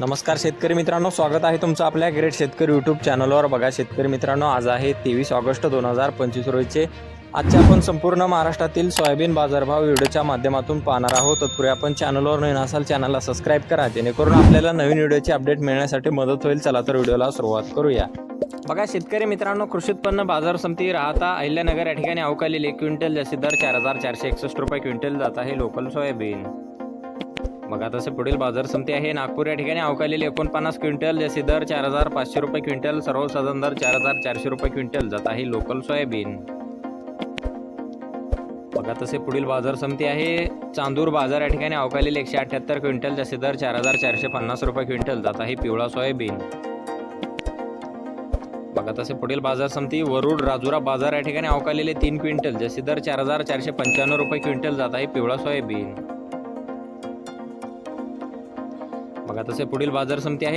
नमस्कार शेतकरी मित्रांनो स्वागत आहे तुमचं आपल्या ग्रेट शेतकरी यूट्यूब चॅनलवर बघा शेतकरी मित्रांनो आज आहे तेवीस ऑगस्ट दोन हजार पंचवीस रोजीचे आजच्या आपण संपूर्ण महाराष्ट्रातील सोयाबीन बाजारभाव व्हिडिओच्या माध्यमातून पाहणार आहोत. तत्पूर्वी आपण चॅनलवर नवीन असाल चॅनलला सबस्क्राईब करा जेणेकरून आपल्याला नवीन व्हिडिओची अपडेट मिळण्यासाठी मदत होईल. चला तर व्हिडिओला सुरुवात करूया. बघा शेतकरी मित्रांनो कृषी उत्पन्न बाजार समिती राहता अहिल्यानगर या ठिकाणी अवकालेले एक क्विंटल जास्तीत दर चार हजार चारशे एकसष्ट रुपये क्विंटल जात आहे लोकल सोयाबीन. बघा तसे पुढील बाजार समिती आहे. नागपूर या ठिकाणी अवकालेली एकोणपन्नास क्विंटल जसे दर चार हजार पाचशे रुपये क्विंटल सर्वसाधारण दर चार हजार चारशे रुपये क्विंटल. जात आहे लोकल सोयाबीन. बघा तसे पुढील बाजार समिती आहे. चांदूर बाजार या ठिकाणी अवकालेली एकशे अठ्याहत्तर क्विंटल जसे दर चार हजार चारशे पन्नास रुपये क्विंटल. जात आहे पिवळा सोयाबीन. बघा तसे पुढील बाजार समिती वरुड राजुरा बाजार या ठिकाणी अवकालेले तीन क्विंटल जसे दर चार हजार चारशे पंच्याण्णव रुपये क्विंटल. जात आहे पिवळा सोयाबीन. बघा तसे पुढील बाजार समिती आहे.